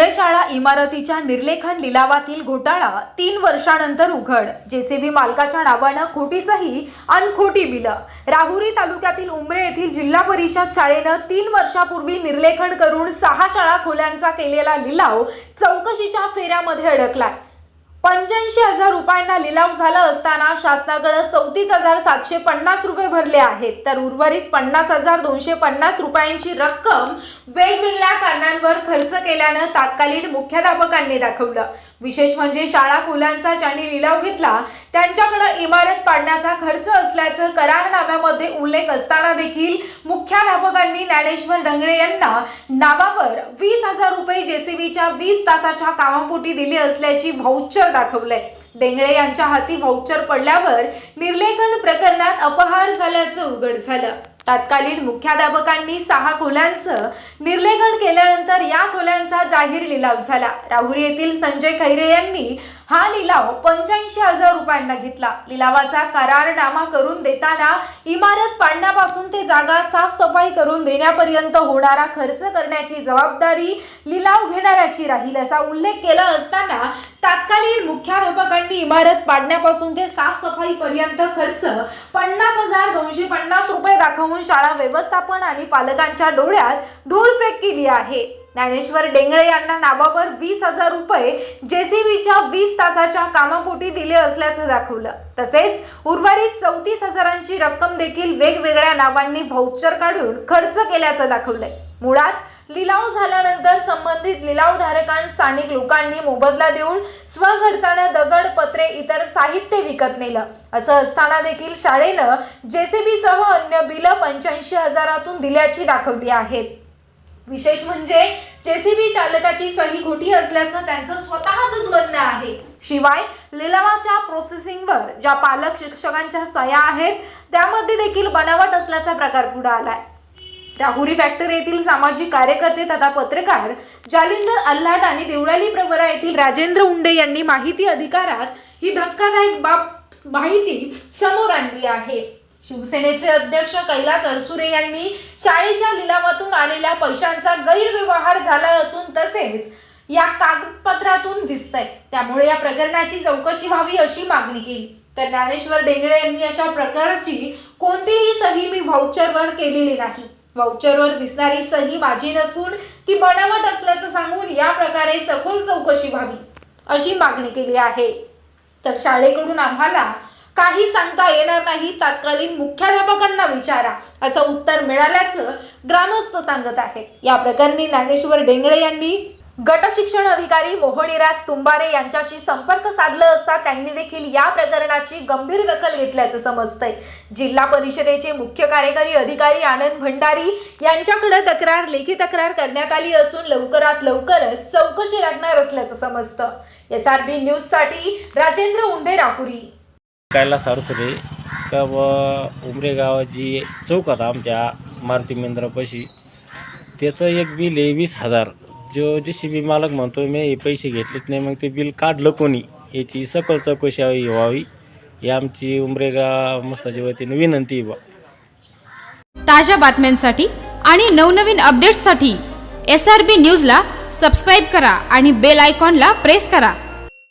उमरे शाळा इमारतीच्या निर्लेखन लिलावातील घोटाळा तीन वर्षानंतर उघड. जेसीबी मालकाच्या नावानं खोटी सही आणि खोटी बिलं. राहुरी तालुक्यातील उमरे येथील जिल्हा परिषद शाळेनं तीन वर्षापूर्वी निर्लेखन करून सहा शाळा खोल्यांचा केलेला लिलाव चौकशीच्या फेऱ्यामध्ये अडकलाय. पंच्याऐंशी हजार रुपयांना लिलाव झाला असताना शासनाकडे चौतीस हजार सातशे पन्नास रुपये भरले आहेत. तर उर्वरित पन्नास हजार दोनशे पन्नास रुपयांची रक्कम वेगवेगळ्या कारणांवर खर्च केल्यानं तात्कालीन मुख्याध्यापकांनी दाखवलं. विशेष म्हणजे शाळा खोल्यांचा ज्यांनी लिलाव घेतला त्यांच्याकडे इमारत पाडण्याचा खर्च असल्याचं करारनाम्यामध्ये उल्लेख असताना देखील मुख्याध्यापकांनी ज्ञानेश्वर डंगळे यांना नावावर वीस हजार रुपये जेसीबीच्या वीस तासाच्या कामापोटी दिले असल्याची व्हाउचर दाखवलंय. डेंगळे यांच्या हाती व्हाउचर पडल्यावर निर्लेखन प्रकरणात अपहार झाल्याचं उघड झालं. तत्कालीन मुख्याध्यापकांनी सहा खोल्यांचं निर्लेखन केल्यानंतर या खोल्यांचा जाहीर लिलाव झाला. राहुरी येथील संजय खैरे यांनी हा लिलाव पंच्याऐंशी हजार रुपयांना घेतला. लिलावाचा करारनामा करून देताना इमारत पाडण्यापासून ते जागा साफसफाई करून देण्यापर्यंत होणारा खर्च करण्याची जबाबदारी लिलाव घेणाऱ्याची राहील असा उल्लेख केला असताना तत्कालीन मुख्याध्यापकांनी इमारत पाडण्यापासून ते साफसफाई पर्यंत खर्च पन्नास हजार दोनशे पन्नास रुपये दाखवून शाळा व्यवस्थापन आणि पालकांच्या डोळ्यात धूळफेक केली आहे. ज्ञानेश्वर डेंगळे यांना नावावर वीस हजार रुपये जेसीबीच्या वीस तासाच्या कामापोटी दिले असल्याचं दाखवलं. तसेच उर्वरित चौतीस हजारांची रक्कम देखील वेगवेगळ्या नावांनी व्हाउचर काढून खर्च केल्याचं दाखवलंय. मुळात लिलाव झाल्यानंतर संबंधित लिलावधारकां स्थानिक लोकांनी मोबदला देऊन स्वखर्चानं दगड पत्रे इतर साहित्य विकत नेलं. असं असताना देखील शाळेनं जेसीबी सह अन्य बिलं पंच्याऐंशी हजारातून दिल्याची दाखवली आहेत. विशेष म्हणजे जेसीबी चालकाची सही खोटी असल्याचं त्यांचं स्वतःच म्हणणं आहे. शिवाय लिलावाच्या प्रोसेसिंगवर ज्या पालक शिक्षकांच्या सह्या आहेत त्यामध्ये देखील बनावट असल्याचा प्रकार पुढे आलाय. राहुरी फॅक्टरी येथील सामाजिक कार्यकर्ते तथा पत्रकार जालिंदर अल्लाट आणि देवळाली प्रवरा येथील राजेंद्र उंडे यांनी माहिती अधिकारात ही धक्कादायक बाब माहिती समोर आणली आहे. शिवसेनेचे अध्यक्ष कैलास अडसुरे यांनी शाळेच्या लिलावातून आलेल्या पैशांचा गैरव्यवहार झाला असून तसेच या कागदपत्रातून दिसतंय. त्यामुळे या प्रकरणाची चौकशी व्हावी अशी मागणी केली. तर ज्ञानेश्वर डेंगळे यांनी अशा प्रकारची कोणतीही सही मी व्हाउचरवर केलेली नाही. व्हाउचरवर दिसणारी सही माझी नसून ती बनावट असल्याचं सांगून या प्रकारे सखोल चौकशी व्हावी अशी मागणी केली आहे. तर शाळेकडून आम्हाला काही सांगता येणार नाही. तत्कालीन मुख्याध्यापकांना विचारा. असं उत्तर मिळाल्याचं ग्रामस्थ सांगत आहेत. या प्रकरणी ज्ञानेश्वर डेंगळे यांनी गट शिक्षण अधिकारी मोहनीराज तुंबारे यांच्याशी संपर्क साधला असता त्यांनी देखील या प्रकरणाची गंभीर दखल घेतल्याचं समजतंय. जिल्हा परिषदेचे मुख्य कार्यकारी अधिकारी आनंद भंडारी यांच्याकडे तक्रार लेखी तक्रार करण्यात आली असून लवकरात लवकरच चौकशी लागणार असल्याचं समजतं. एस आर बी न्यूजसाठी राजेंद्र उंडे राहुरी. कैलास सारसरे का व उमरे जी चौक होता आमच्या मारुती मेंद्रापाशी त्याचं एक बिल आहे वीस हजार. जो जे सी बी मालक म्हणतो मी हे पैसे घेतलेच नाही मग ते बिल काढलं कोणी? याची सकल चौकशी व्हावी. ही आमची उमरेगा मस्ताच्या वतीने विनंती बा. ताज्या बातम्यांसाठी आणि नवनवीन अपडेट्ससाठी एस आर बी न्यूजला सबस्क्राईब करा आणि बेल आयकॉनला प्रेस करा.